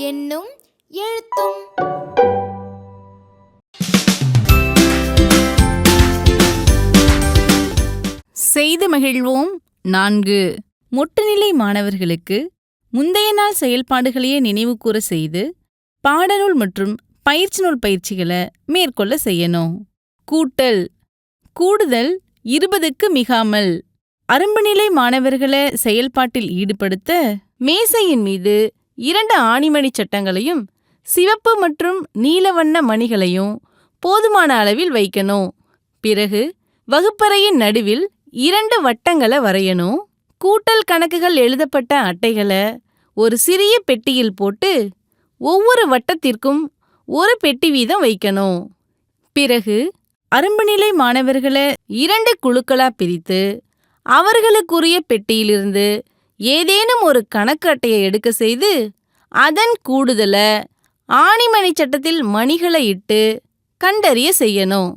என்னும் எழுத்தும். செய்து மகிழ்வோம். நான்கு. மொட்டுநிலை மாணவர்களுக்கு முந்தைய நாள் செயல்பாடுகளையே நினைவுகூற செய்து பாடநூல் மற்றும் பயிற்சி நூல் பயிற்சிகளை மேற்கொள்ள செய்யணும். கூட்டல். கூடுதல் இருபதுக்கு மிகாமல் அரும்புநிலை மாணவர்களை செயல்பாட்டில் ஈடுபடுத்த மேசையின் மீது இரண்டு ஆணிமணி சட்டங்களையும் சிவப்பு மற்றும் நீல வண்ண மணிகளையும் போதுமான அளவில் வைக்கணும். பிறகு வகுப்பறையின் நடுவில் இரண்டு வட்டங்களை வரையணும். கூட்டல் கணக்குகள் எழுதப்பட்ட அட்டைகளை ஒரு சிறிய பெட்டியில் போட்டு ஒவ்வொரு வட்டத்திற்கும் ஒரு பெட்டி வீதம் வைக்கணும். பிறகு அரும்புநிலை மாணவர்களை இரண்டு குழுக்களா பிரித்து அவர்களுக்குரிய பெட்டியிலிருந்து ஏதேனும் ஒரு கணக்கு அட்டையை எடுக்க செய்து அதன் கூடுதல ஆணிமணி சட்டத்தில் மணிகளை இட்டு கண்டறிய செய்யணும்.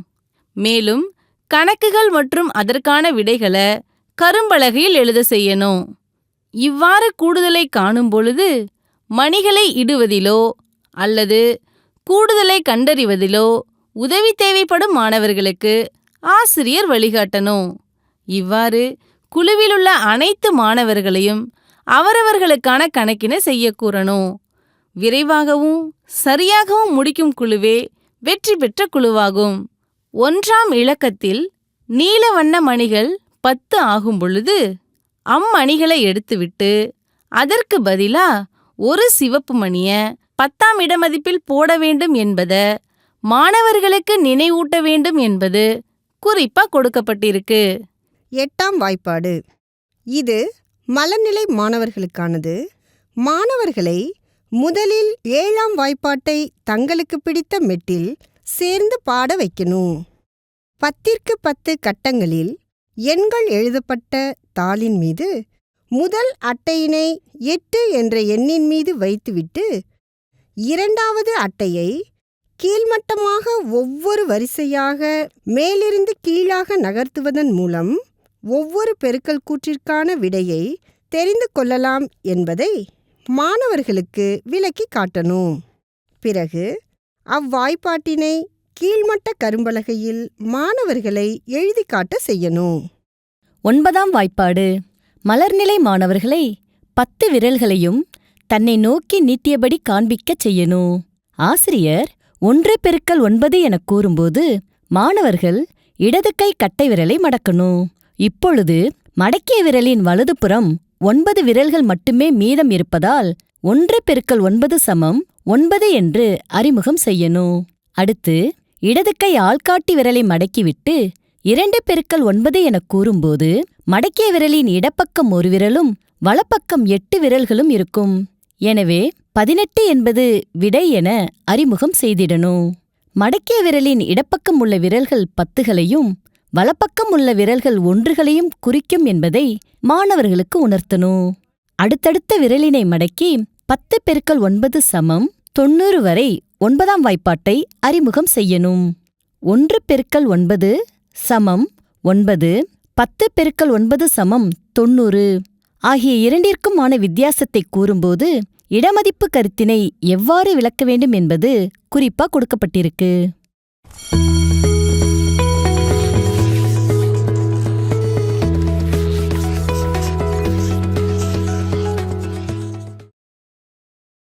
மேலும் கணக்குகள் மற்றும் அதற்கான விடைகளை கரும்பலகையில் எழுத செய்யணும். இவ்வாறு கூடுதலை காணும் பொழுது மணிகளை இடுவதிலோ அல்லது கூடுதலை கண்டறிவதிலோ உதவி தேவைப்படும் மாணவர்களுக்கு ஆசிரியர் வழிகாட்டணும். இவ்வாறு குழுவிலுள்ள அனைத்து மாணவர்களையும் அவரவர்களுக்கான கணக்கினை செய்ய கூறணும் விரைவாகவும் சரியாகவும் முடிக்கும் குழுவே வெற்றி பெற்ற குழுவாகும். ஒன்றாம் இலக்கத்தில் நீல வண்ண மணிகள் பத்து ஆகும் பொழுது அம்மணிகளை எடுத்துவிட்டு அதற்கு பதிலா ஒரு சிவப்பு மணிய பத்தாம் இடமதிப்பில் போட வேண்டும் என்பத மாணவர்களுக்கு நினைவூட்ட வேண்டும் என்பது குறிப்பா கொடுக்கப்பட்டிருக்கு. எட்டாம் வாய்ப்பாடு. இது மலநிலை மாணவர்களுக்கானது. மாணவர்களை முதலில் ஏழாம் வாய்ப்பாட்டை தங்களுக்கு பிடித்த மெட்டில் சேர்ந்து பாட வைக்கணும். பத்திற்கு பத்து கட்டங்களில் எண்கள் எழுதப்பட்ட தாளின் மீது முதல் அட்டையினை எட்டு என்ற எண்ணின் மீது வைத்துவிட்டு இரண்டாவது அட்டையை கீழ்மட்டமாக ஒவ்வொரு வரிசையாக மேலிருந்து கீழாக நகர்த்துவதன் மூலம் ஒவ்வொரு பெருக்கல் கூற்றிற்கான விடையை தெரிந்து கொள்ளலாம் என்பதை மாணவர்களுக்கு விளக்கி காட்டணும். பிறகு அவ்வாய்ப்பாட்டினை கீழ்மட்ட கரும்பலகையில் மாணவர்களை எழுதி காட்ட செய்யணும். ஒன்பதாம் வாய்ப்பாடு. மலர்நிலை மாணவர்களை பத்து விரல்களையும் தன்னை நோக்கி நீட்டியபடி காண்பிக்கச் செய்யணும். ஆசிரியர் ஒன்று பெருக்கல் ஒன்பது எனக் கூறும்போது மாணவர்கள் இடது கை கட்டை விரலை மடக்கணும். இப்பொழுது மடக்கிய விரலின் வலதுபுறம் ஒன்பது விரல்கள் மட்டுமே மீதம் இருப்பதால் ஒன்று பெருக்கல் ஒன்பது சமம் ஒன்பது என்று அறிமுகம் செய்யணும். அடுத்து இடது கை ஆள்காட்டி விரலை மடக்கிவிட்டு இரண்டு பெருக்கல் ஒன்பது எனக் கூறும்போது மடக்கிய விரலின் இடப்பக்கம் ஒரு விரலும் வலப்பக்கம் எட்டு விரல்களும் இருக்கும். எனவே பதினெட்டு என்பது விடை என அறிமுகம் செய்திடணும் மடக்கிய விரலின் இடப்பக்கம் உள்ள விரல்கள் பத்துகளையும் வலப்பக்கம் உள்ள விரல்கள் ஒன்றுகளையும் குறிக்கும் என்பதை மாணவர்களுக்கு உணர்த்தணும் அடுத்தடுத்த விரலினை மடக்கி பத்து பெருக்கல் ஒன்பது சமம் தொண்ணூறு வரை ஒன்பதாம் வாய்ப்பாட்டை அறிமுகம் செய்யணும். ஒன்று பெருக்கல் ஒன்பது சமம் ஒன்பது பத்து பெருக்கல் ஒன்பது சமம் தொண்ணூறு. ஆகிய இரண்டிற்குமான வித்தியாசத்தை கூறும்போது இடமதிப்பு கருத்தினை எவ்வாறு விளக்க வேண்டும் என்பது குறிப்பா கொடுக்கப்பட்டிருக்கு.